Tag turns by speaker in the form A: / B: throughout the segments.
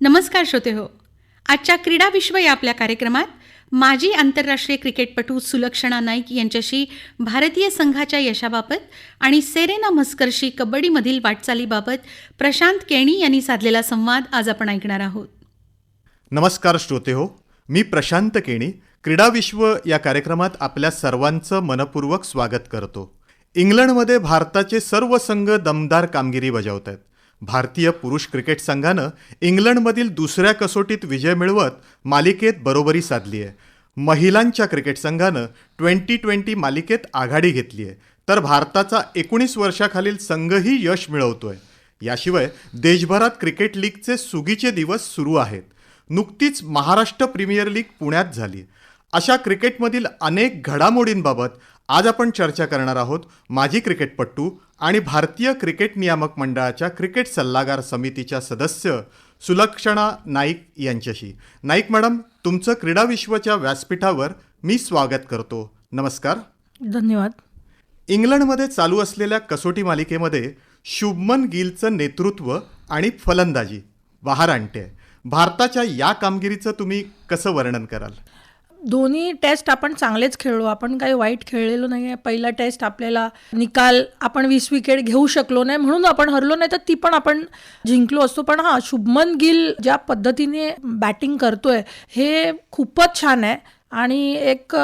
A: नमस्कार श्रोते हो. आजच्या क्रीडा विश्व या आपल्या कार्यक्रमात माजी आंतरराष्ट्रीय क्रिकेटपटू सुलक्षणा नाईक यांच्याशी भारतीय संघाच्या यशाबाबत आणि सेरेना मस्करशी कबड्डीमधील वाटचालीबाबत प्रशांत केणी यांनी साधलेला संवाद आज आपण ऐकणार आहोत.
B: नमस्कार श्रोते हो. मी प्रशांत केणी क्रीडा विश्व या कार्यक्रमात आपल्या सर्वांचं मनपूर्वक स्वागत करतो. इंग्लंडमध्ये भारताचे सर्व संघ दमदार कामगिरी बजावत आहेत भारतीय पुरुष क्रिकेट संघानं इंग्लंडमधील दुसऱ्या कसोटीत विजय मिळवत मालिकेत बरोबरी साधली आहे महिलांच्या क्रिकेट संघानं ट्वेंटी ट्वेंटी मालिकेत आघाडी घेतली आहे तर भारताचा एकोणीस वर्षाखालील संघही यश मिळवतोय. याशिवाय देशभरात क्रिकेट लीगचे सुगीचे दिवस सुरू आहेत. नुकतीच महाराष्ट्र प्रीमियर लीग पुण्यात झाली. अशा क्रिकेटमधील अनेक घडामोडींबाबत आज आपण चर्चा करणार आहोत माजी क्रिकेटपटू आणि भारतीय क्रिकेट नियामक मंडळाच्या क्रिकेट सल्लागार समितीच्या सदस्य सुलक्षणा नाईक यांच्याशी. नाईक मॅडम तुमचं क्रीडा विश्वच्या व्यासपीठावर मी स्वागत करतो. नमस्कार.
C: धन्यवाद.
B: इंग्लंडमध्ये चालू असलेल्या कसोटी मालिकेमध्ये शुभमन गिलचं नेतृत्व आणि फलंदाजी. बहार आणते. भारताच्या या कामगिरीचं तुम्ही कसं वर्णन कराल?
C: दोन्ही टेस्ट आपण चांगलेच खेळलो. आपण काही वाईट खेळलेलो नाही आहे पहिला टेस्ट आपल्याला निकाल आपण वीस विकेट घेऊ शकलो नाही म्हणून आपण हरलो नाही तर ती पण आपण जिंकलो असतो. पण हां शुभमन गिल ज्या पद्धतीने बॅटिंग करतोय हे खूपच छान आहे. आणि एक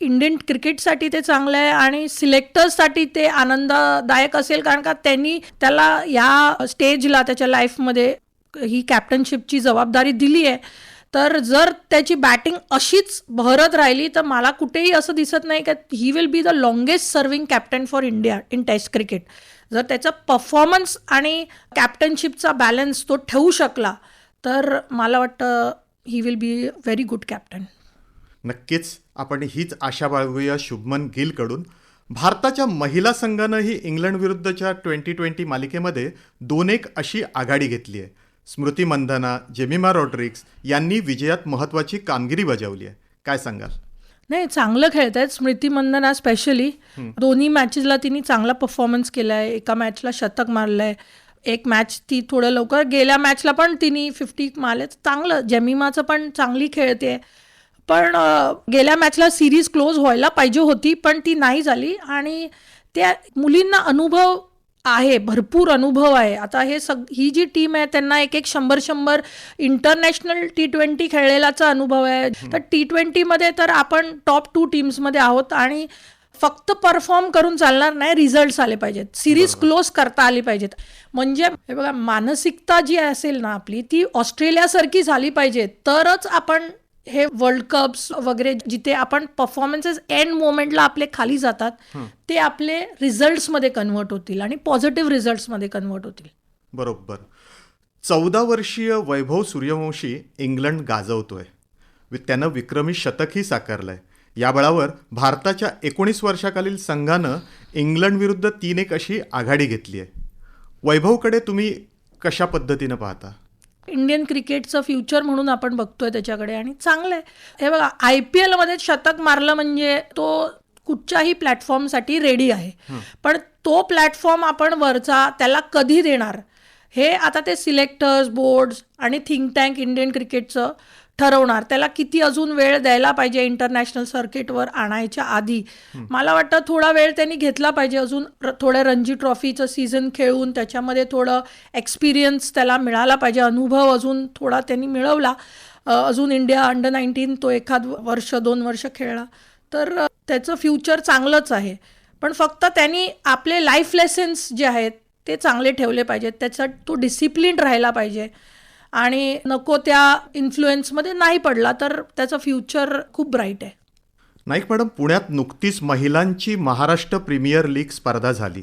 C: इंडियन क्रिकेटसाठी ते चांगलं आहे आणि सिलेक्टर्ससाठी ते आनंददायक असेल कारण का त्यांनी त्याला या स्टेजला त्याच्या लाईफमध्ये ही कॅप्टनशिपची जबाबदारी दिली आहे तर जर त्याची बॅटिंग अशीच भरत राहिली तर मला कुठेही असं दिसत नाही का he will be the longest serving captain for India in Test cricket जर त्याचा परफॉर्मन्स आणि कॅप्टनशिपचा बॅलन्स तो ठेवू शकला तर मला वाटतं he will be very good captain
B: नक्कीच आपण हीच आशा बाळगूया शुभमन गिलकडून. भारताच्या महिला संघानंही इंग्लंडविरुद्धच्या ट्वेंटी ट्वेंटी मालिकेमध्ये दोन एक अशी आघाडी घेतली आहे. स्मृती मंधना जेमिमा रॉड्रिक्स यांनी विजयात महत्त्वाची कामगिरी बजावली आहे. काय सांगाल?
C: नाही चांगलं खेळत आहेत स्मृती मंदना स्पेशली दोन्ही मॅचेसला तिने चांगला परफॉर्मन्स केला आहे एका मॅचला शतक मारलं आहे एक मॅच ती थोडं लवकर गेल्या मॅचला पण तिने फिफ्टी मारले. चांगलं जेमिमाचं पण चांगली खेळते. पण गेल्या मॅचला सिरीज क्लोज व्हायला पाहिजे होती पण ती नाही झाली. आणि त्या मुलींना अनुभव आहे भरपूर अनुभव आहे. आता हे सग ही जी टीम आहे त्यांना एक एक शंभर शंभर इंटरनॅशनल टी ट्वेंटी खेळलेलाचा अनुभव आहे. तर टी ट्वेंटीमध्ये तर आपण टॉप टू टीम्समध्ये आहोत आणि फक्त परफॉर्म करून चालणार नाही रिझल्ट्स आले पाहिजेत. सिरीज क्लोज करता आली पाहिजेत. म्हणजे हे बघा मानसिकता जी असेल ना आपली ती ऑस्ट्रेलियासारखी झाली पाहिजे. तरच आपण हे वर्ल्ड कप्स वगैरे जिथे आपण परफॉर्मन्सेस एंड मोमेंटला आपले खाली जातात ते आपले रिझल्ट्समध्ये कन्वर्ट होतील आणि पॉझिटिव्ह रिझल्ट्समध्ये कन्वर्ट होतील.
B: बरोबर. चौदा वर्षीय वैभव सूर्यवंशी इंग्लंड गाजवतोय. त्यानं विक्रमी शतकही साकारलंय. या बळावर भारताच्या एकोणीस वर्षाखालील संघानं इंग्लंड विरुद्ध तीन एक अशी आघाडी घेतली आहे वैभवकडे तुम्ही कशा पद्धतीनं पाहता?
C: इंडियन क्रिकेटचं फ्युचर म्हणून आपण बघतोय त्याच्याकडे आणि चांगलं आहे हे बघा आय पी एलमध्ये शतक मारलं म्हणजे तो कुठच्याही प्लॅटफॉर्मसाठी रेडी आहे. पण तो प्लॅटफॉर्म आपण वरचा त्याला कधी देणार? हे आता ते सिलेक्टर्स बोर्ड्स आणि थिंक टँक इंडियन क्रिकेटचं ठरवणार. त्याला किती अजून वेळ द्यायला पाहिजे इंटरनॅशनल सर्किटवर आणायच्या आधी? मला वाटतं थोडा वेळ त्यांनी घेतला पाहिजे अजून. थोड्या रणजी ट्रॉफीचं सीझन खेळून त्याच्यामध्ये थोडं एक्सपिरियन्स त्याला मिळाला पाहिजे अनुभव अजून थोडा त्यांनी मिळवला. अजून इंडिया अंडर नाईन्टीन तो एखाद वर्ष दोन वर्ष खेळला. तर त्याचं फ्युचर चांगलंच आहे. पण फक्त त्यांनी आपले लाईफ लेसन्स जे आहेत ते चांगले ठेवले पाहिजेत. त्याचा तो डिसिप्लिन राहायला पाहिजे. आणि नको त्या इन्फ्लुएन्समध्ये नाही पडला तर त्याचं फ्युचर खूप ब्राईट आहे.
B: नाईक मॅडम पुण्यात नुकतीच महिलांची महाराष्ट्र प्रीमियर लीग स्पर्धा झाली.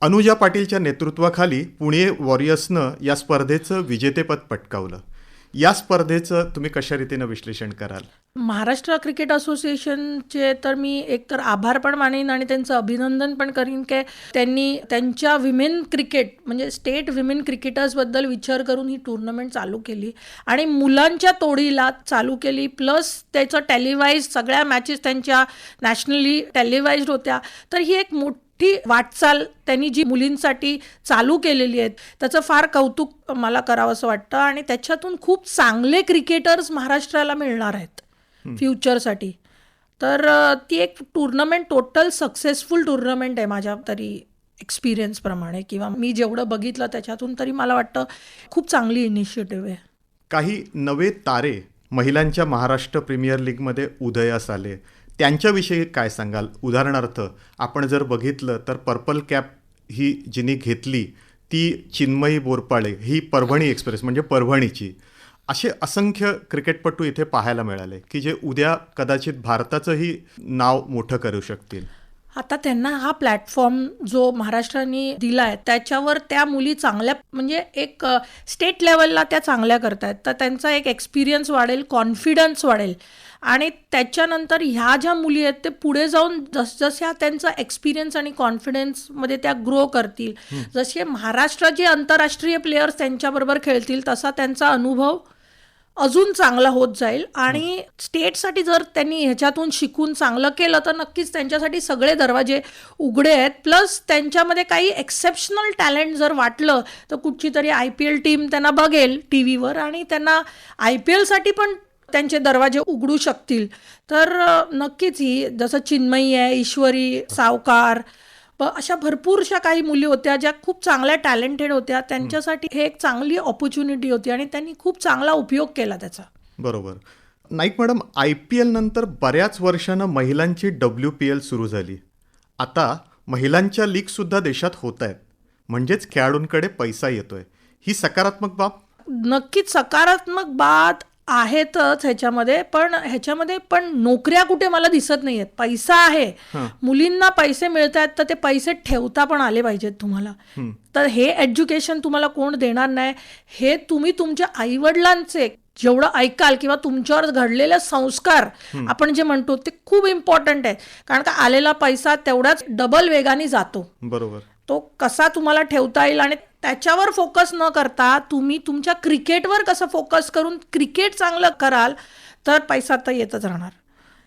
B: अनुजा पाटीलच्या नेतृत्वाखाली पुणे वॉरियर्सनं या स्पर्धेचं विजेतेपद पटकावलं. या स्पर्धेचं तुम्ही कशा रीतीनं विश्लेषण कराल?
C: महाराष्ट्र क्रिकेट असोसिएशनचे तर मी एकतर आभार पण मानेन आणि त्यांचं अभिनंदन पण करीन की त्यांनी त्यांच्या विमेन क्रिकेट म्हणजे स्टेट विमेन क्रिकेटर्सबद्दल विचार करून ही टुर्नामेंट चालू केली आणि मुलांच्या तोडीला चालू केली. प्लस त्याचं टेलिवाईज सगळ्या मॅचेस त्यांच्या नॅशनली टेलिवाईज होत्या. तर ही एक मोठी मोठी वाटचाल त्यांनी जी मुलींसाठी चालू केलेली आहेत त्याचं फार कौतुक मला करावं असं वाटतं. आणि त्याच्यातून खूप चांगले क्रिकेटर्स महाराष्ट्राला मिळणार आहेत. फ्युचरसाठी. तर ती एक टुर्नामेंट टोटल सक्सेसफुल टुर्नामेंट आहे माझ्या तरी एक्सपिरियन्सप्रमाणे किंवा मी जेवढं बघितलं त्याच्यातून तरी मला वाटतं खूप चांगली इनिशिएटिव्ह आहे.
B: काही नवे तारे महिलांच्या महाराष्ट्र प्रीमियर लीगमध्ये उदयास आले. त्यांच्याविषयी काय सांगाल? उदाहरणार्थ आपण जर बघितलं तर पर्पल कॅप ही जिने घेतली ती चिन्मयी बोरपाळे ही परभणी एक्सप्रेस म्हणजे परभणीची. असे असंख्य क्रिकेटपटू इथे पाहायला मिळाले की जे उद्या कदाचित भारताचंही नाव मोठं करू शकतील.
C: आता त्यांना हा प्लॅटफॉर्म जो महाराष्ट्राने दिला आहे त्याच्यावर त्या मुली चांगल्या म्हणजे एक स्टेट लेवलला त्या चांगल्या करतायत. तर त्यांचा एक एक्सपिरियन्स वाढेल कॉन्फिडन्स वाढेल. आणि त्याच्यानंतर ह्या ज्या मुली आहेत ते पुढे जाऊन जसजशा त्यांचा एक्सपिरियन्स आणि कॉन्फिडन्समध्ये त्या ग्रो करतील जसे महाराष्ट्राचे आंतरराष्ट्रीय प्लेयर्स त्यांच्याबरोबर खेळतील तसा त्यांचा अनुभव अजून चांगला होत जाईल. आणि स्टेटसाठी जर त्यांनी ह्याच्यातून शिकून चांगलं केलं तर नक्कीच त्यांच्यासाठी सगळे दरवाजे उघडे आहेत. प्लस त्यांच्यामध्ये काही एक्सेप्शनल टॅलेंट जर वाटलं तर कुठची तरी आय पी एल टीम त्यांना बघेल टी व्हीवर आणि त्यांना आय पी एलसाठी पण त्यांचे दरवाजे उघडू शकतील. तर नक्कीच ही जसं चिन्मयी आहे ईश्वरी सावकार अशा भरपूरशा काही मुली होत्या ज्या खूप चांगल्या टॅलेंटेड होत्या. त्यांच्यासाठी हे एक चांगली ऑपॉर्च्युनिटी होती आणि त्यांनी खूप चांगला उपयोग केला त्याचा.
B: बरोबर. Naik madam I P L नंतर बऱ्याच वर्षानं महिलांची डब्ल्यू पी एल सुरू झाली. आता महिलांच्या लीगसुद्धा देशात होत आहेत. म्हणजेच खेळाडूंकडे पैसा येतोय. ही सकारात्मक बाब?
C: नक्कीच सकारात्मक बात आहेतच ह्याच्यामध्ये पण ह्याच्यामध्ये पण नोकऱ्या कुठे मला दिसत नाही आहेत पैसा आहे. मुलींना पैसे मिळत आहेत तर ते पैसे ठेवता पण आले पाहिजेत तुम्हाला. तर हे एज्युकेशन तुम्हाला कोण देणार नाही हे तुम्ही तुमच्या आईवडिलांचे जेवढं ऐकाल किंवा तुमच्यावर घडलेले संस्कार आपण जे म्हणतो ते खूप इम्पॉर्टंट आहे कारण का आलेला पैसा तेवढाच डबल वेगाने जातो.
B: बरोबर.
C: तो कसा तुम्हाला ठेवता येईल आणि त्याच्यावर फोकस न करता तुम्ही तुमच्या क्रिकेटवर कसं फोकस करून क्रिकेट चांगलं कराल तर पैसा तर येतच राहणार.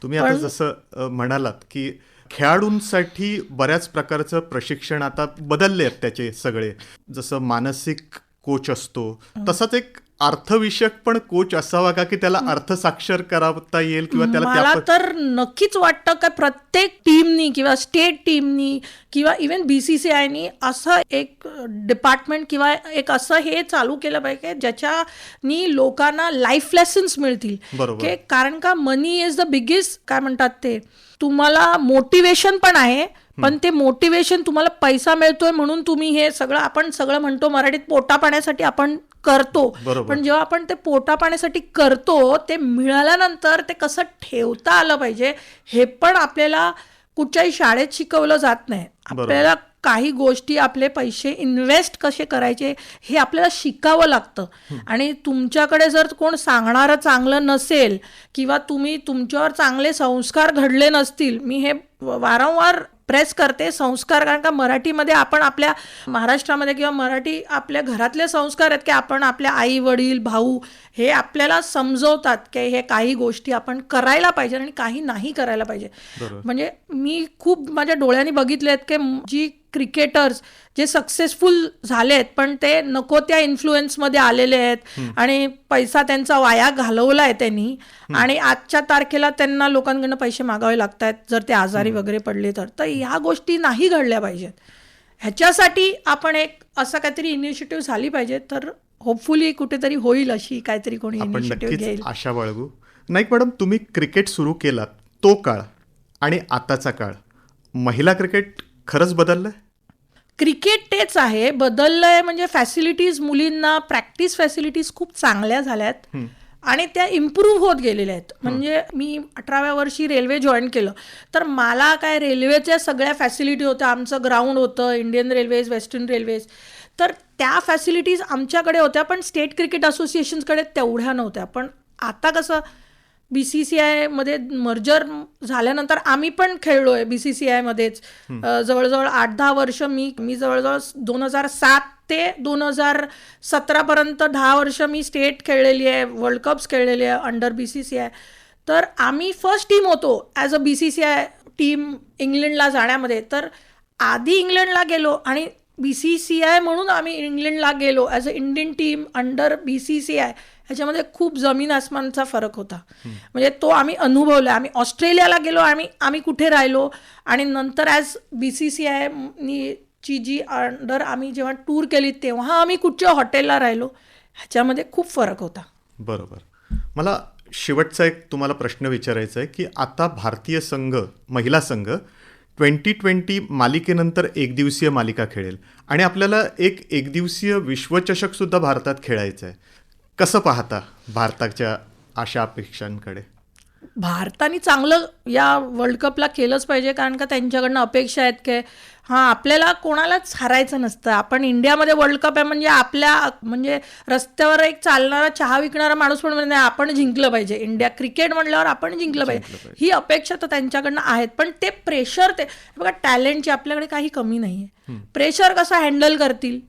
B: तुम्ही आता जसं म्हणालात की खेळाडूंसाठी बऱ्याच प्रकारचं प्रशिक्षण आता बदलले आहेत त्याचे सगळे. जसं मानसिक कोच असतो तसाच एक अर्थविषयक पण कोच असावा का? की त्याला अर्थसाक्षर करता येईल किंवा त्याला त्या
C: मला तर नक्कीच वाटतं का प्रत्येक टीमनी किंवा स्टेट टीमनी किंवा इवन बी सी सी आयनी असं एक डिपार्टमेंट किंवा एक असं हे चालू केलं पाहिजे ज्याच्यानी लोकांना लाईफ लेसन्स मिळतील. की कारण का मनी इज द बिगेस्ट काय म्हणतात ते तुम्हाला मोटिवेशन पण आहे पण ते मोटिवेशन तुम्हाला पैसा मिळतोय म्हणून तुम्ही हे सगळं आपण सगळं म्हणतो मराठीत पोटा पाण्यासाठी आपण करतो. पण जेव्हा आपण ते पोटा पाण्यासाठी करतो ते मिळाल्यानंतर ते कसं ठेवता आलं पाहिजे हे पण आपल्याला कुठच्याही शाळेत शिकवलं जात नाही. आपल्याला काही गोष्टी आपले पैसे इन्व्हेस्ट कसे करायचे हे आपल्याला शिकावं लागतं. आणि तुमच्याकडे जर कोण सांगणारं चांगलं नसेल किंवा तुम्ही तुमच्यावर चांगले संस्कार घडले नसतील मी हे वारंवार प्रेस करते संस्कार कारण का मराठीमध्ये आपण आपल्या महाराष्ट्रामध्ये किंवा मराठी आपल्या घरातले संस्कार आहेत की आपण आपल्या आई वडील भाऊ हे आपल्याला समजवतात की हे काही गोष्टी आपण करायला पाहिजे आणि काही नाही करायला पाहिजे. म्हणजे मी खूप माझ्या डोळ्यांनी बघितले आहेत की जी क्रिकेटर्स जे सक्सेसफुल झाले आहेत पण ते नको त्या इन्फ्लुएन्समध्ये आलेले आहेत. आणि पैसा त्यांचा वाया घालवला आहे त्यांनी आणि आजच्या तारखेला त्यांना लोकांकडनं पैसे मागावे लागत आहेत जर ते आजारी वगैरे पडले तर. तर ह्या गोष्टी नाही घडल्या पाहिजेत. ह्याच्यासाठी आपण एक असं काहीतरी इनिशिएटिव्ह झाली पाहिजे तर होपफुली कुठेतरी होईल अशी काहीतरी कोणी इनिशिएटिव्ह घेईल.
B: आशा बाळगू. नाईक मॅडम तुम्ही क्रिकेट सुरू केलात तो काळ आणि आताचा काळ. महिला क्रिकेट खरंच बदललंय?
C: क्रिकेट तेच आहे. बदललंय म्हणजे फॅसिलिटीज मुलींना प्रॅक्टिस फॅसिलिटीज खूप चांगल्या झाल्यात आणि त्या इम्प्रूव्ह होत गेलेल्या आहेत. म्हणजे मी अठराव्या वर्षी रेल्वे जॉईन केलं. तर मला काय रेल्वेच्या सगळ्या फॅसिलिटी होत्या. आमचं ग्राउंड होतं इंडियन रेल्वेज वेस्टर्न रेल्वेज तर त्या फॅसिलिटीज आमच्याकडे होत्या पण स्टेट क्रिकेट असोसिएशन्सकडे तेवढ्या नव्हत्या. पण आता कसं बी सी सी आयमध्ये मर्जर झाल्यानंतर आम्ही पण खेळलो आहे बी सी सी आयमध्येच जवळजवळ आठ दहा वर्ष मी मी जवळजवळ दोन हजार सात ते दोन हजार सतरापर्यंत दहा वर्ष मी स्टेट खेळलेली आहे वर्ल्ड कप्स खेळलेली आहे under B C C I तर आम्ही फर्स्ट टीम होतो as a B C C I team इंग्लंडला जाण्यामध्ये. तर आधी इंग्लंडला गेलो आणि बी सी सी आय म्हणून आम्ही इंग्लंडला गेलो as a Indian team under B C C I ह्याच्यामध्ये खूप जमीन आसमानचा फरक होता. म्हणजे तो आम्ही अनुभवला. आम्ही ऑस्ट्रेलियाला गेलो आम्ही आम्ही कुठे राहिलो आणि नंतर as B C C I ची जी अंडर आम्ही जेव्हा टूर केली तेव्हा आम्ही कुठच्या हॉटेलला राहिलो ह्याच्यामध्ये खूप फरक होता.
B: बरोबर. मला शेवटचा एक तुम्हाला प्रश्न विचारायचा आहे की आता भारतीय संघ महिला संघ ट्वेंटी ट्वेंटी मालिकेनंतर एकदिवसीय मालिका खेळेल. आणि आपल्याला एक एकदिवसीय विश्वचषकसुद्धा भारतात खेळायचं आहे कसं पाहता भारताच्या अशा अपेक्षांकडे?
C: भारताने चांगलं या वर्ल्ड कपला केलंच पाहिजे कारण का त्यांच्याकडनं अपेक्षा आहेत की हां आपल्याला कोणालाच हरायचं नसतं. आपण इंडियामध्ये वर्ल्ड कप आहे म्हणजे आपल्या म्हणजे रस्त्यावर एक चालणारा चहा विकणारा माणूस पण म्हणजे आपण जिंकलं पाहिजे. इंडिया क्रिकेट म्हणल्यावर आपण जिंकलं पाहिजे. ही अपेक्षा तर त्यांच्याकडनं आहेत पण ते प्रेशर ते बघा टॅलेंटची आपल्याकडे काही कमी नाही आहे प्रेशर कसं हँडल करतील?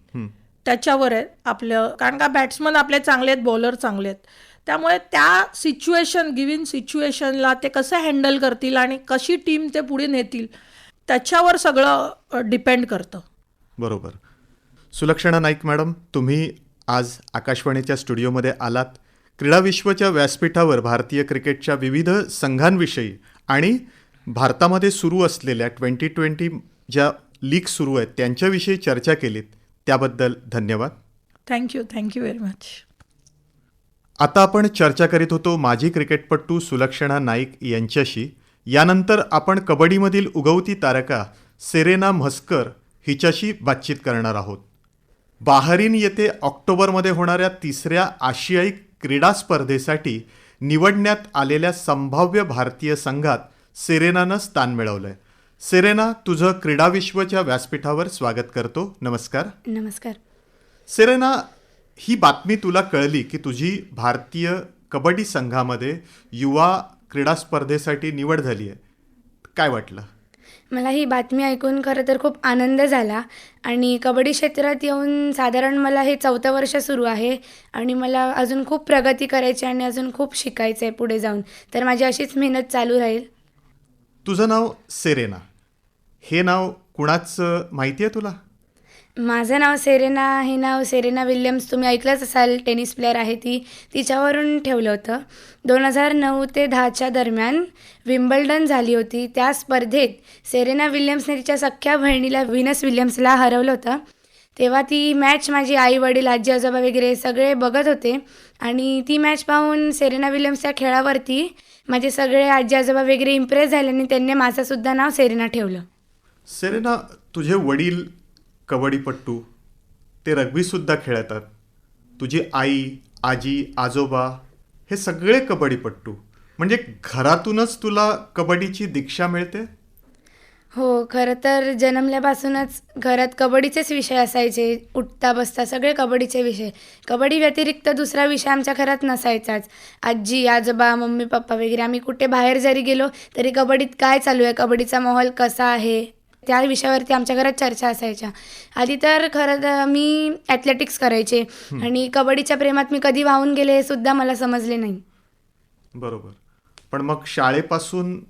C: त्याच्यावर आहे आपलं कारण का बॅट्समन आपले चांगले आहेत बॉलर चांगले आहेत. त्यामुळे त्या सिच्युएशन गिव्हिन सिच्युएशनला ते कसं हँडल करतील आणि कशी टीम ते पुढे नेतील त्याच्यावर सगळं डिपेंड करतं.
B: बरोबर. सुलक्षणा नाईक मॅडम तुम्ही आज आकाशवाणीच्या स्टुडिओमध्ये आलात. क्रीडा विश्वच्या व्यासपीठावर भारतीय क्रिकेटच्या विविध संघांविषयी आणि भारतामध्ये सुरू असलेल्या ट्वेंटी ट्वेंटी ज्या लीग सुरू आहेत त्यांच्याविषयी चर्चा केलीत. त्याबद्दल धन्यवाद.
C: थँक्यू थँक्यू व्हेरी मच
B: आता आपण चर्चा करीत होतो माजी क्रिकेटपटू सुलक्षणा नाईक यांच्याशी. यानंतर आपण कबड्डीमधील उगवती तारका सेरेना म्हस्कर हिच्याशी बातचीत करणार आहोत. बाहरीन येथे ऑक्टोबरमध्ये होणाऱ्या तिसऱ्या आशियाई क्रीडा स्पर्धेसाठी निवडण्यात आलेल्या संभाव्य भारतीय संघात सेरेनानं स्थान मिळवलंय. सेरेना तुझं क्रीडा विश्वच्या व्यासपीठावर स्वागत करतो. नमस्कार.
D: नमस्कार.
B: सेरेना ही बातमी तुला कळली की तुझी भारतीय कबड्डी संघामध्ये युवा क्रीडा स्पर्धेसाठी निवड झाली आहे. काय वाटलं?
D: मला ही बातमी ऐकून खरं तर खूप आनंद झाला आणि कबड्डी क्षेत्रात येऊन साधारण मला हे चौथं वर्ष सुरू आहे आणि मला अजून खूप प्रगती करायची आणि अजून खूप शिकायचं आहे पुढे जाऊन. तर माझी अशीच मेहनत चालू राहील.
B: तुझं नाव सेरेना. हे नाव कुणाचं माहिती आहे तुला?
D: माझं नाव सेरेना हे नाव सेरेना विल्यम्स. तुम्ही ऐकलंच असाल टेनिस प्लेअर आहे ती. तिच्यावरून ठेवलं होतं. दोन हजार नऊ ते दहाच्या दरम्यान विम्बल्डन झाली होती. त्या स्पर्धेत सेरेना विल्यम्सने तिच्या सख्ख्या बहिणीला व्हिनस विल्यम्सला हरवलं होतं. तेव्हा ती मॅच माझी आई वडील आजी आजोबा वगैरे सगळे बघत होते. आणि ती मॅच पाहून सेरेना विल्यम्सच्या खेळावरती माझे सगळे आजी आजोबा वगैरे इम्प्रेस झाले आणि त्यांनी माझंसुद्धा नाव सेरेना ठेवलं.
B: सेरेना तुझे वडील कबड्डीपट्टू ते रग्बीसुद्धा खेळतात. तुझी आई आजी आजोबा हे सगळे कबड्डीपट्टू म्हणजे घरातूनच तुला कबड्डीची दीक्षा मिळते?
D: हो खरं तर जन्मल्यापासूनच घरात कबड्डीचेच विषय असायचे. उठता बसता सगळे कबड्डीचे विषय. कबड्डी व्यतिरिक्त दुसरा विषय आमच्या घरात नसायचाच. आजी आजोबा मम्मी पप्पा वगैरे आम्ही कुठे बाहेर जरी गेलो तरी कबड्डीत काय चालू आहे? कबड्डीचा माहोल कसा आहे? त्या विषयावरती आमच्या घरात चर्चा असायच्या. आधी तर खरं तर मी ॲथलेटिक्स करायचे आणि कबड्डीच्या प्रेमात मी कधी वाहून गेले हे सुद्धा मला समजले नाही.
B: बरोबर. पण मग शाळेपासून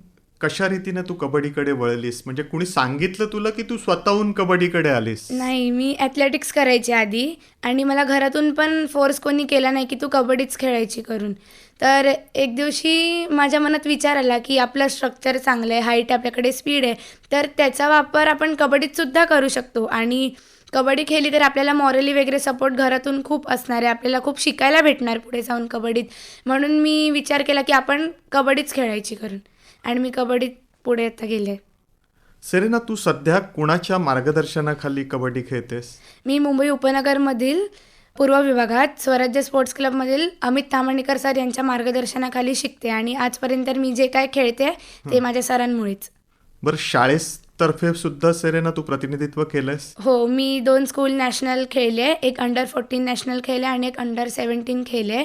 B: कशा रीतीने तू कबड्डीकडे वळलीस? म्हणजे कुणी सांगितलं तुला की तू स्वतःहून कबड्डीकडे आलीस?
D: नाही मी ॲथलेटिक्स करायची आधी आणि मला घरातून पण फोर्स कोणी केला नाही की तू कबड्डीच खेळायची करून. तर एक दिवशी माझ्या मनात विचार आला की आपलं स्ट्रक्चर चांगलं आहे हाईट आपल्याकडे स्पीड आहे तर त्याचा वापर आपण कबड्डीतसुद्धा करू शकतो. आणि कबड्डी खेळली तर आपल्याला मॉरली वगैरे सपोर्ट घरातून खूप असणार आहे. आपल्याला खूप शिकायला भेटणार पुढे जाऊन कबड्डीत. म्हणून मी विचार केला की आपण कबड्डीच खेळायची करून. आणि मी कबड्डीत पुढे आता गेले.
B: सेरेना तू सध्या कुणाच्या मार्गदर्शनाखाली कबड्डी खेळतेस?
D: मी मुंबई उपनगरमधील पूर्व विभागात स्वराज्य स्पोर्ट्स क्लबमधील अमित तामणीकर सर यांच्या मार्गदर्शनाखाली शिकते आणि आजपर्यंत मी जे काय खेळते ते माझ्या सरांमुळेच.
B: बरं शाळेतर्फे सुद्धा सेरेना तू प्रतिनिधित्व केलंयस?
D: हो मी दोन स्कूल नॅशनल खेळले एक अंडर फोर्टीन नॅशनल खेळले आणि एक अंडर सेवन्टीन खेळले.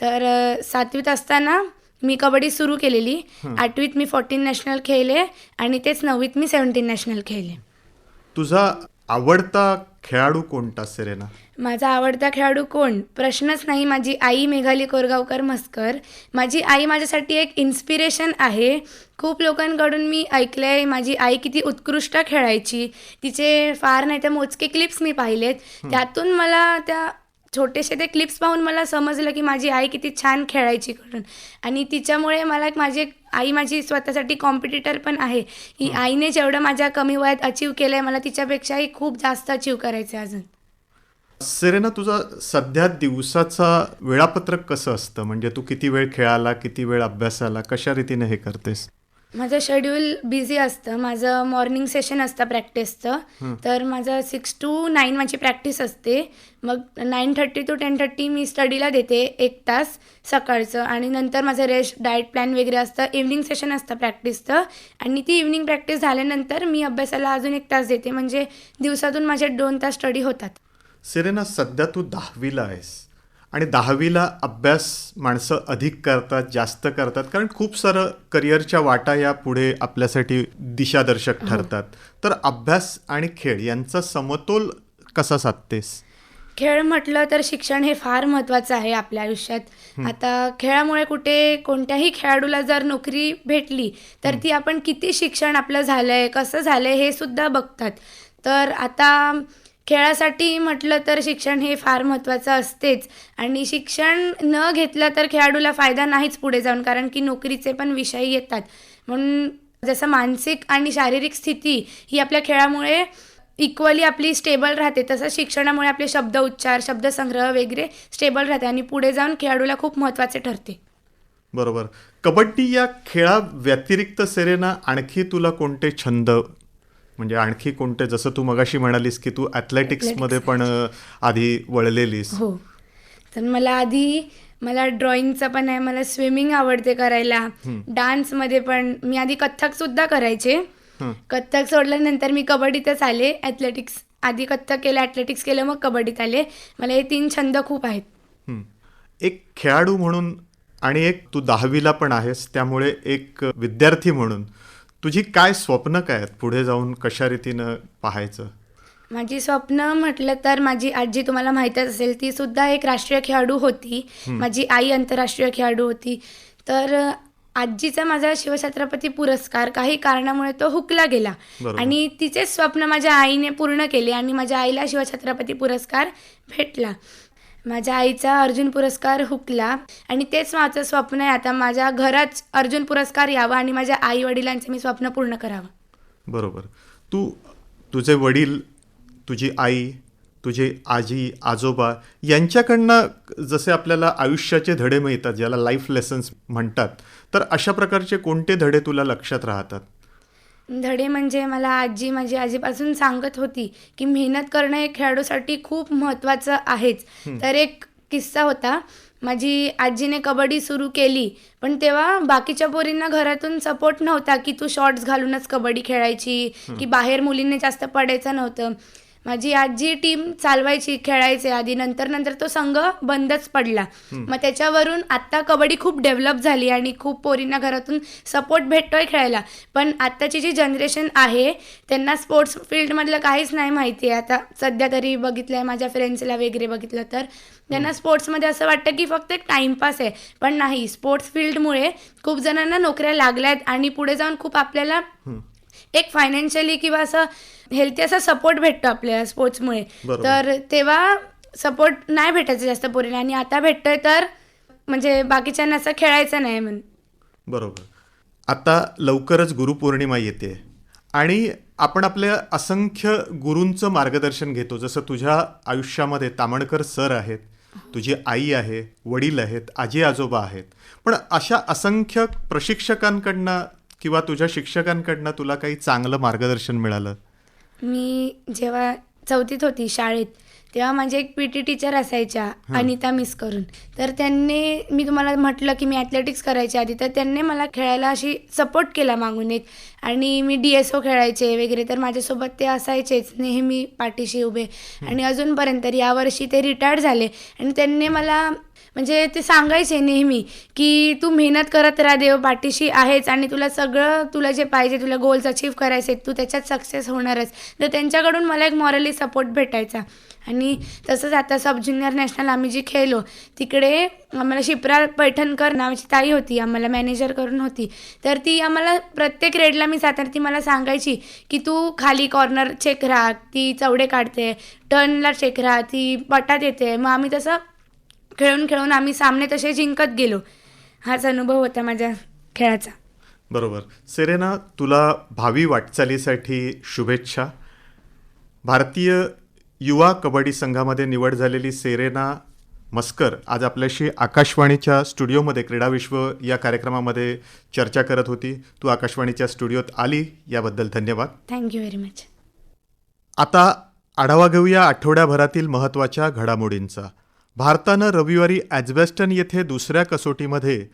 D: तर सातवीत असताना मी कबड्डी सुरू केलेली. आठवीत मी फोर्टीन नॅशनल खेळले आणि तेच नववीत मी सेवन्टीन नॅशनल खेळले.
B: तुझा आवडता खेळाडू कोणता सेरेना
D: माझा आवडता खेळाडू कोण? प्रश्नच नाही. माझी आई मेघाली कोरगावकर म्हस्कर. माझी आई माझ्यासाठी एक इन्स्पिरेशन आहे. खूप लोकांकडून मी ऐकलं आहे माझी आई किती उत्कृष्ट खेळायची. तिचे फार नाही तर मोजके क्लिप्स मी पाहिलेत. त्यातून मला त्या छोटेसे ते क्लिप्स पाहून मला समजलं की माझी आई किती छान खेळायची करून आणि तिच्यामुळे मला एक माझी आई माझी स्वतःसाठी कॉम्पिटिटर पण आहे. की आईने जेवढं माझ्या कमी वयात अचीव केलं आहे मला तिच्यापेक्षाही खूप जास्त अचीव करायचं आहे अजून.
B: सेरेना तुझा सध्या दिवसाचा वेळापत्रक कसं असतं? म्हणजे तू किती वेळ खेळाला किती वेळ अभ्यासाला कशा रीतीने हे करतेस?
D: माझं शेड्यूल बिझी असतं. माझं मॉर्निंग सेशन असतं प्रॅक्टिसचं तर माझं सिक्स टू नाईन माझी प्रॅक्टिस असते. मग nine thirty to ten thirty मी स्टडीला देते एक तास सकाळचं. आणि नंतर माझं रेस्ट डाएट प्लॅन वगैरे असतं. इव्हनिंग सेशन असतं प्रॅक्टिसचं आणि ती इव्हनिंग प्रॅक्टिस झाल्यानंतर मी अभ्यासाला अजून एक तास देते. म्हणजे दिवसातून माझे दोन तास स्टडी होतात.
B: सेरेना सध्या तू दहावीला आहेस. आणि दहावीला अभ्यास माणसं अधिक करतात जास्त करतात. कारण खूप सारं करिअरच्या वाटा या पुढे आपल्यासाठी दिशादर्शक ठरतात. तर अभ्यास आणि खेळ यांचा समतोल कसा साधतेस?
D: खेळ म्हटलं तर शिक्षण हे फार महत्त्वाचं आहे आपल्या आयुष्यात. आता खेळामुळे कुठे कोणत्याही खेळाडूला जर नोकरी भेटली तर ती आपण किती शिक्षण आपलं झालं आहे कसं झालं आहे हे सुद्धा बघतात. तर आता खेळासाठी म्हटलं तर शिक्षण हे फार महत्त्वाचं असतेच. आणि शिक्षण न घेतलं तर खेळाडूला फायदा नाहीच पुढे जाऊन कारण की नोकरीचे पण विषय येतात. म्हणून जसं मानसिक आणि शारीरिक स्थिती ही आपल्या खेळामुळे इक्वली आपली स्टेबल राहते तसं शिक्षणामुळे आपले शब्द उच्चार शब्दसंग्रह वगैरे स्टेबल राहते आणि पुढे जाऊन खेळाडूला खूप महत्त्वाचे ठरते.
B: बरोबर. कबड्डी या खेळा व्यतिरिक्त सेरेना आणखी तुला कोणते छंद म्हणजे आणखी कोणते जसं तू मगाशी म्हणालीस की तू ॲथलेटिक्समध्ये पण आधी वळलेलीस.
D: हो. तर मला आधी मला ड्रॉइंगचं पण आहे मला स्विमिंग आवडते करायला. डान्समध्ये पण मी आधी कथ्थक सुद्धा करायचे. कथ्थक सोडल्यानंतर मी कबड्डीतच आले ॲथलेटिक्स आधी कथ्थक केलं ॲथलेटिक्स केलं मग कबड्डीत आले. मला हे तीन छंद खूप आहेत.
B: एक खेळाडू म्हणून आणि एक तू दहावीला पण आहेस त्यामुळे एक विद्यार्थी म्हणून. तुझी काय स्वप्न काय आहेत? पुढे जाऊन कशा रीतीनं पाहायचं?
D: माझी स्वप्न म्हटलं तर माझी आजी तुम्हाला माहीतच असेल ती सुद्धा एक राष्ट्रीय खेळाडू होती. माझी आई आंतरराष्ट्रीय खेळाडू होती. तर आजीचा माझा शिवछत्रपती पुरस्कार काही कारणामुळे तो हुकला गेला. आणि तिचे स्वप्न माझ्या आईने पूर्ण केले आणि माझ्या आईला शिवछत्रपती पुरस्कार भेटला. माझ्या आईचा अर्जुन पुरस्कार हुकला आणि तेच माझं स्वप्न आहे. आता माझ्या घरात अर्जुन पुरस्कार यावा आणि माझ्या आई वडिलांचं मी स्वप्न पूर्ण करावं.
B: बरोबर. तू तुझे वडील तुझी आई तुझे आजी आजोबा यांच्याकडनं जसे आपल्याला आयुष्याचे धडे मिळतात ज्याला लाईफ लेसन्स म्हणतात तर अशा प्रकारचे कोणते धडे तुला लक्षात राहतात?
D: धडे म्हणजे मला आजी माझी आजीपासून सांगत होती की मेहनत करणं हे खेळाडूसाठी खूप महत्त्वाचं आहेच. तर एक किस्सा होता. माझी आजीने कबड्डी सुरू केली पण तेव्हा बाकीच्या पोरींना घरातून सपोर्ट नव्हता की तू शॉर्ट्स घालूनच कबड्डी खेळायची की बाहेर मुलींनी जास्त पडायचं नव्हतं. माझी आजी टीम चालवायची खेळायचे आधी. नंतर नंतर तो संघ बंदच पडला. मग त्याच्यावरून आत्ता कबड्डी खूप डेव्हलप झाली आणि खूप पोरींना घरातून सपोर्ट भेटतोय खेळायला. पण आत्ताची जी जनरेशन आहे त्यांना स्पोर्ट्स फील्डमधलं काहीच नाही माहिती आहे. आता सध्या तरी बघितलं आहे माझ्या फ्रेंड्सला वगैरे बघितलं तर. त्यांना स्पोर्ट्समध्ये असं वाटतं की फक्त एक टाईमपास आहे. पण नाही स्पोर्ट्स फील्डमुळे खूप जणांना नोकऱ्या लागल्या आहेत आणि पुढे जाऊन खूप आपल्याला एक फायनान्शियली किंवा असं हेल्थी असा सपोर्ट भेटतो आपल्याला स्पोर्ट्समुळे. तर तेव्हा सपोर्ट नाही भेटायचं जास्त पोरीला आणि आता भेटतोय तर म्हणजे बाकीच्यांना असं खेळायचं नाही म्हणून.
B: बरोबर. आता लवकरच गुरुपौर्णिमा येते आणि आपण आपल्या असंख्य गुरूंचं मार्गदर्शन घेतो. जसं तुझ्या आयुष्यामध्ये तामणकर सर आहेत तुझी आई आहे वडील आहेत आजी आजोबा आहेत. पण अशा असंख्य प्रशिक्षकांकडनं किंवा तुझ्या शिक्षकांकडनं तुला काही चांगलं मार्गदर्शन मिळालं?
D: मी जेव्हा चौथीत होती शाळेत तेव्हा माझे एक पी टी टीचर असायच्या अनिता मिस करून. तर त्यांनी मी तुम्हाला म्हटलं की मी ॲथलेटिक्स करायचे आधी तर त्यांनी मला खेळायला अशी सपोर्ट केला मागून एक. आणि मी डी एस ओ खेळायचे वगैरे तर माझ्यासोबत ते असायचेच नेहमी पाठीशी उभे. आणि अजूनपर्यंत यावर्षी ते रिटायर्ड झाले. आणि त्यांनी मला म्हणजे ते सांगायचे नेहमी की तू मेहनत करत राहा देव पाठीशी आहेच आणि तुला सगळं तुला जे पाहिजे तुला गोल्स अचीव करायचे तू त्याच्यात सक्सेस होणारच. तर त्यांच्याकडून मला एक मॉरली सपोर्ट भेटायचा. आणि तसंच आता सब ज्युनियर नॅशनल आम्ही जी खेळलो तिकडे आम्हाला शिप्रा पैठणकर नावाची ताई होती आम्हाला मॅनेजर करून होती. तर ती आम्हाला प्रत्येक रेडला मी जाताना ती मला सांगायची की तू खाली कॉर्नर चेक राहा ती चवडे काढते टर्नला चेक राहा ती पटात येते. मग आम्ही तसं खेळून खेळून आम्ही सामने तसे जिंकत गेलो. हाच अनुभव होता माझ्या खेळाचा.
B: बरोबर. सेरेना तुला भावी वाटचालीसाठी शुभेच्छा. भारतीय युवा कबड्डी संघामध्ये निवड झालेली सेरेना मस्कर आज आपल्याशी आकाशवाणीच्या स्टुडिओमध्ये क्रीडाविश्व या कार्यक्रमामध्ये चर्चा करत होती. तू आकाशवाणीच्या स्टुडिओत आली याबद्दल धन्यवाद.
D: थँक्यू व्हेरी मच
B: आता आढावा घेऊया आठवड्याभरातील महत्त्वाच्या घडामोडींचा. भारतानं रविवारी ॲजबेस्टन येथे दुसऱ्या कसोटीमध्ये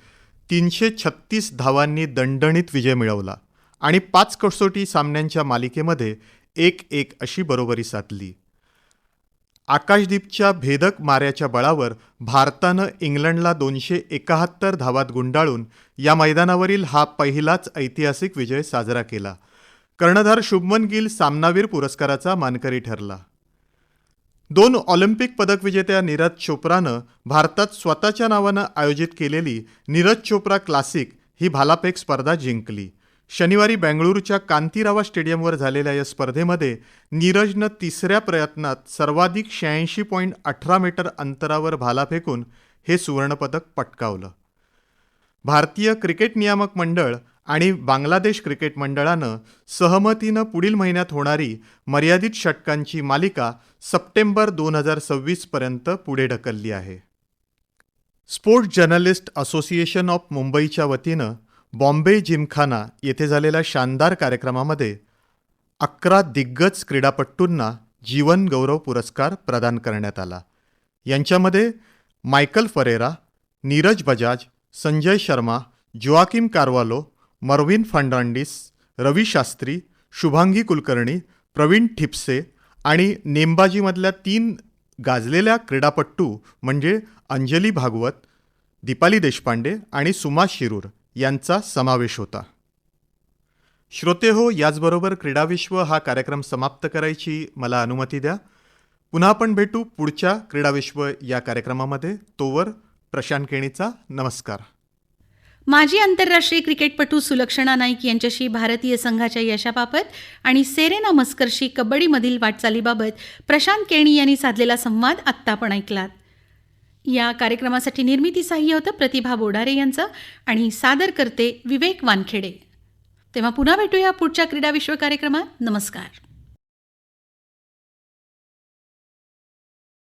B: तीनशे छत्तीस धावांनी दणदणीत विजय मिळवला आणि पाच कसोटी सामन्यांच्या मालिकेमध्ये एक एक अशी बरोबरी साधली. आकाशदीपच्या भेदक माऱ्याच्या बळावर भारतानं इंग्लंडला दोनशे एकाहत्तर धावात गुंडाळून या मैदानावरील हा पहिलाच ऐतिहासिक विजय साजरा केला. कर्णधार शुभमन गिल सामनावीर पुरस्काराचा मानकरी ठरला. दोन ऑलिम्पिक पदक विजेत्या नीरज चोप्रानं भारतात स्वतःच्या नावानं आयोजित केलेली नीरज चोप्रा क्लासिक ही भालाफेक स्पर्धा जिंकली. शनिवारी बेंगळुरूच्या कांतीरावा स्टेडियमवर झालेल्या या स्पर्धेमध्ये नीरजनं तिसऱ्या प्रयत्नात सर्वाधिक शहाऐंशी पॉईंट अठरा मीटर अंतरावर भाला फेकून हे सुवर्णपदक पटकावलं. भारतीय क्रिकेट नियामक मंडळ आणि बांगलादेश क्रिकेट मंडळानं सहमतीनं पुढील महिन्यात होणारी मर्यादित षटकांची मालिका सप्टेंबर दोन हजार सव्वीसपर्यंत पुढे ढकलली आहे. स्पोर्ट्स जर्नलिस्ट असोसिएशन ऑफ मुंबईच्या वतीनं बॉम्बे जिमखाना येथे झालेल्या शानदार कार्यक्रमामध्ये अकरा दिग्गज क्रीडापटूंना जीवनगौरव पुरस्कार प्रदान करण्यात आला. यांच्यामध्ये Michael Ferreira Neeraj Bajaj Sanjay Sharma Joachim Carvalho Mervyn Fernandes Ravi Shastri Shubhangi Kulkarni Praveen Thipse आणि नेमबाजीमधल्या तीन गाजलेल्या क्रीडापट्टू म्हणजे अंजली भागवत दीपाली देशपांडे आणि सुमा शिरूर यांचा समावेश होता. श्रोते हो याचबरोबर क्रीडाविश्व हा कार्यक्रम समाप्त करायची मला अनुमती द्या. पुन्हा आपण भेटू पुढच्या क्रीडाविश्व या कार्यक्रमामध्ये. तोवर प्रशांत केणीचा नमस्कार.
A: माजी आंतरराष्ट्रीय क्रिकेटपटू सुलक्षणा नाईक यांच्याशी भारतीय संघाच्या यशाबाबत आणि सेरेना मस्करशी कबड्डीमधील वाटचालीबाबत प्रशांत केणी यांनी साधलेला संवाद आत्ता आपण ऐकलात. या कार्यक्रमासाठी निर्मिती सहाय्य होतं प्रतिभा बोडारे यांचं आणि सादर करते विवेक वानखेडे. तेव्हा पुन्हा भेटूया पुढच्या क्रीडा विश्व कार्यक्रमात. नमस्कार.